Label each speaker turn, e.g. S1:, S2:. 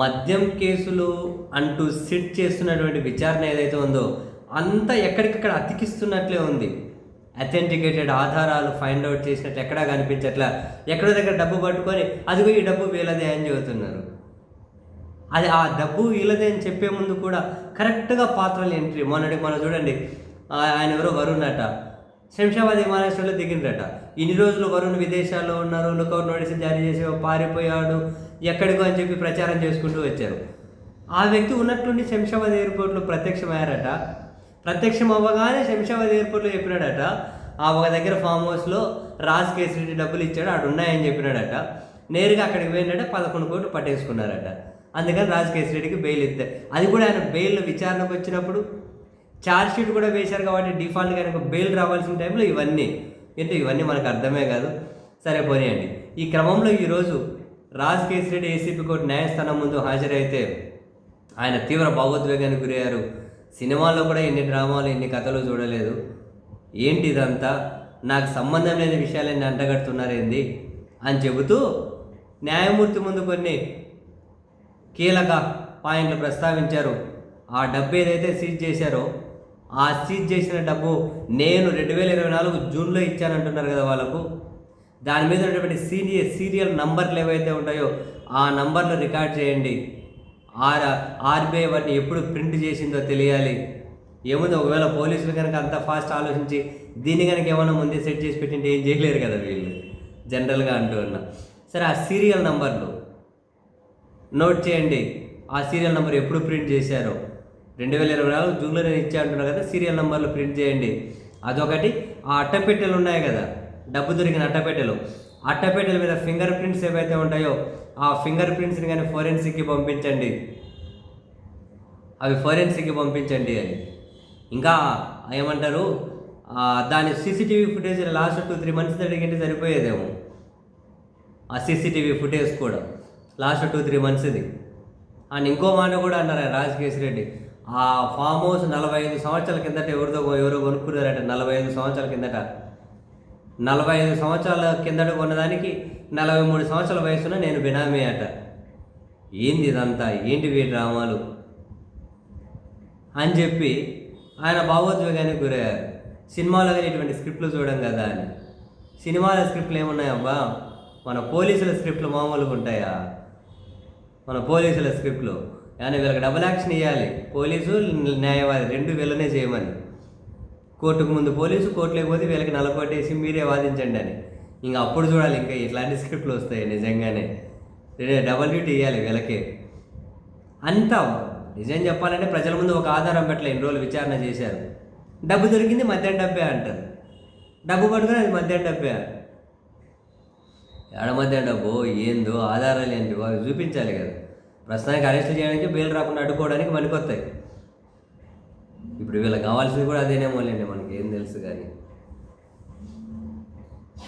S1: మద్యం కేసులు అంటూ సిట్ చేస్తున్నటువంటి విచారణ ఏదైతే ఉందో అంతా ఎక్కడికక్కడ అతికిస్తున్నట్లే ఉంది. అథెంటికేటెడ్ ఆధారాలు ఫైండ్ అవుట్ చేసినట్లు ఎక్కడా కనిపించట్లా. ఎక్కడో దగ్గర డబ్బు పట్టుకొని అదిగో ఈ డబ్బు వీళ్ళదే అని చెబుతున్నారు. అది ఆ డబ్బు వీళ్ళదే అని చెప్పే ముందు కూడా కరెక్ట్గా పాత్రలు ఎంట్రీ మొన్నటి మనం చూడండి ఆయన ఎవరో వరుణ్ అట. శంషాబాద్ విమానాశ్రయంలో దిగిండ్రట. ఇన్ని రోజులు వరుణ్ విదేశాల్లో ఉన్నారు లుకౌట్ నోటీసులు జారీ చేసి పారిపోయాడు. ఎక్కడికో అని చెప్పి ప్రచారం చేసుకుంటూ వచ్చారు. ఆ వ్యక్తి ఉన్నట్టుండి శంషాబాద్ ఎయిర్పోర్ట్లో ప్రత్యక్షమయ్యారట. ప్రత్యక్షం అవ్వగానే శంషాబాద్ ఎయిర్పోర్ట్లో చెప్పినాడట. ఆ ఒక దగ్గర ఫామ్ హౌస్లో రాజ్ కేసరి డబ్బులు ఇచ్చాడు ఆడు ఉన్నాయని చెప్పినాడట. నేరుగా అక్కడికి పోయినాడట పదకొండు కోట్లు పట్టేసుకున్నారట. అందుకని రాజ్ కేసరెడ్డికి బెయిల్ ఇద్దారు అది కూడా ఆయన బెయిల్ విచారణకు వచ్చినప్పుడు ఛార్జ్ షీట్ కూడా వేశారు కాబట్టి డిఫాల్ట్గా ఆయనకు బెయిల్ రావాల్సిన టైంలో ఇవన్నీ ఏంటో ఇవన్నీ మనకు అర్థమే కాదు. సరే పోనీయండి. ఈ క్రమంలో ఈరోజు రాజ్ కేసరెడ్డి ఏసీపీ కోర్టు న్యాయస్థానం ముందు హాజరైతే ఆయన తీవ్ర భావోద్వేగానికి గురయ్యారు. సినిమాల్లో కూడా ఎన్ని డ్రామాలు ఎన్ని కథలు చూడలేదు. ఏంటి ఇదంతా? నాకు సంబంధం లేని విషయాలన్నీ అంటగడుతున్నారేంది? అని చెబుతూ న్యాయమూర్తి ముందు కొన్ని కీలక పాయింట్లు ప్రస్తావించారు. ఆ డబ్బు ఏదైతే సీజ్ చేశారో ఆ సీజ్ చేసిన డబ్బు నేను రెండు వేల ఇరవై నాలుగు జూన్లో ఇచ్చానంటున్నారు కదా వాళ్ళకు. దాని మీద ఉన్నటువంటి సీరియల్ సీరియల్ నంబర్లు ఏవైతే ఉంటాయో ఆ నంబర్లు రికార్డ్ చేయండి. ఆర్ ఆర్బీఐ వాటిని ఎప్పుడు ప్రింట్ చేసిందో తెలియాలి. ఏముంది ఒకవేళ పోలీసులు కనుక అంత ఫాస్ట్ ఆలోచించి దీన్ని కనుక ఏమైనా ముందే సెట్ చేసి పెట్టింటే ఏం చేయలేరు కదా వీళ్ళు? జనరల్గా అంటూ ఉన్నా. సరే ఆ సీరియల్ నంబర్లు నోట్ చేయండి. ఆ సీరియల్ నెంబర్ ఎప్పుడు ప్రింట్ చేశారో. రెండు వేల ఇరవై నాలుగు జూన్లో నేను ఇచ్చా అంటున్నాను కదా సీరియల్ నెంబర్లు ప్రింట్ చేయండి. అదొకటి. ఆ అట్టపెట్టెలు ఉన్నాయి కదా. డబ్బు దొరికిన అట్టపెట్టెలు అట్టపెట్టెల మీద ఫింగర్ ప్రింట్స్ ఏవైతే ఉంటాయో ఆ ఫింగర్ ప్రింట్స్ని కానీ ఫోరెన్సిక్కి పంపించండి. అవి ఫోరెన్సిక్కి పంపించండి అని. ఇంకా ఏమంటారు? దాని CCTV footage last two three months అడిగింటే సరిపోయేదేమో. ఆ సీసీటీవీ ఫుటేజ్ కూడా. లాస్ట్ టూ త్రీ మంత్స్ది. అండ్ ఇంకో మాట కూడా అన్నారు ఆయన రాజకేశ్ రెడ్డి. ఆ ఫామ్ హౌస్ నలభై ఐదు సంవత్సరాల కిందట ఎవరితో ఎవరో కొనుక్కున్నారట నలభై ఐదు సంవత్సరాల కిందట. నలభై ఐదు సంవత్సరాల కిందట కొన్నదానికి నలభై మూడు సంవత్సరాల వయసున నేను బినామీ అట. ఏంది ఇదంతా? ఏంటి వీటి డ్రామాలు అని చెప్పి ఆయన భావోద్వేగానికి గురయ్యారు. సినిమాలో కానీ ఇటువంటి స్క్రిప్ట్లు చూడడం కదా అని. సినిమాల స్క్రిప్ట్లు ఏమున్నాయబ్బా మన పోలీసుల స్క్రిప్ట్లు మామూలుగా ఉంటాయా? మన పోలీసుల స్క్రిప్ట్లు. కానీ వీళ్ళకి డబుల్ యాక్షన్ ఇవ్వాలి పోలీసు న్యాయవాది రెండు వీళ్ళనే చేయమని. కోర్టుకు ముందు పోలీసు కోర్టు లేకపోతే వీళ్ళకి నలకొట్టేసి మీరే వాదించండి అని. ఇంకా అప్పుడు చూడాలి ఇంకా ఇట్లాంటి స్క్రిప్ట్లు వస్తాయి నిజంగానే. డబల్ డ్యూటీ ఇవ్వాలి వీళ్ళకి. అంతా నిజం చెప్పాలంటే ప్రజల ముందు ఒక ఆధారం పెట్టలే ఇన్ని రోజులు విచారణ చేశారు. డబ్బు దొరికింది మధ్యాహ్నం డబ్బే అంటారు. డబ్బు పట్టుకుని అది మధ్యాహ్నం డబ్బే. ఏడ మధ్యాహ్నం డబ్బు? ఏందో ఆధారాలు ఏంటి చూపించాలి కదా. ప్రస్తుతానికి అరెస్ట్ చేయడానికి బెయిల్ రాకుండా అడ్డుకోవడానికి పనికొస్తాయి ఇప్పుడు వీళ్ళకి కావాల్సింది కూడా అదేనేమో లేండి మనకి ఏం తెలుసు కానీ.